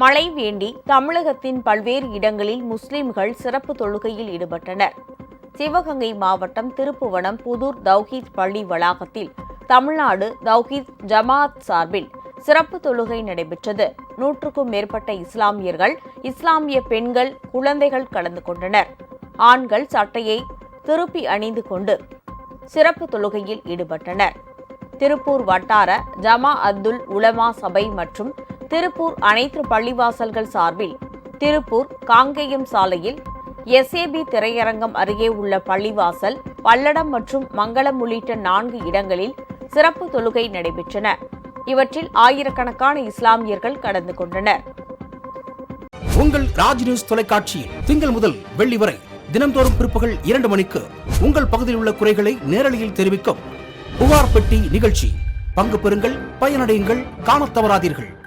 மழை வேண்டி தமிழகத்தின் பல்வேறு இடங்களில் முஸ்லிம்கள் சிறப்பு தொழுகையில் ஈடுபட்டனர். சிவகங்கை மாவட்டம் திருப்புவனம் புதூர் தௌஹீத் பள்ளி வளாகத்தில் தமிழ்நாடு தௌஹீத் ஜமாத் சார்பில் சிறப்பு தொழுகை நடைபெற்றது. நூற்றுக்கும் மேற்பட்ட இஸ்லாமியர்கள் இஸ்லாமிய பெண்கள் குழந்தைகள் கலந்து கொண்டனர். ஆண்கள் சட்டையை திருப்பி அணிந்து கொண்டு சிறப்பு தொழுகையில் ஈடுபட்டனர். திருப்பூர் வட்டார ஜமா அத்துல் உலமா சபை மற்றும் திருப்பூர் அனைத்து பள்ளிவாசல்கள் சார்பில் திருப்பூர் காங்கேயம் சாலையில் எஸ்ஏபி திரையரங்கம் அருகே உள்ள பள்ளிவாசல் பல்லடம் மற்றும் மங்களம் உள்ளிட்ட நான்கு இடங்களில் சிறப்பு தொழுகை நடைபெற்றன. இவற்றில் ஆயிரக்கணக்கான இஸ்லாமியர்கள் கலந்து கொண்டனர். உங்கள் ராஜ் நியூஸ் தொலைக்காட்சியில் திங்கள் முதல் வெள்ளி வரை தினம்தோறும் பிற்பகல் இரண்டு மணிக்கு உங்கள் பகுதியில் உள்ள குறைகளை நேரலையில் தெரிவிக்கும் புகார் பெட்டி நிகழ்ச்சி. பங்கு பெறுங்கள் பயனடையுங்கள் காணத் தவறாதீர்கள்.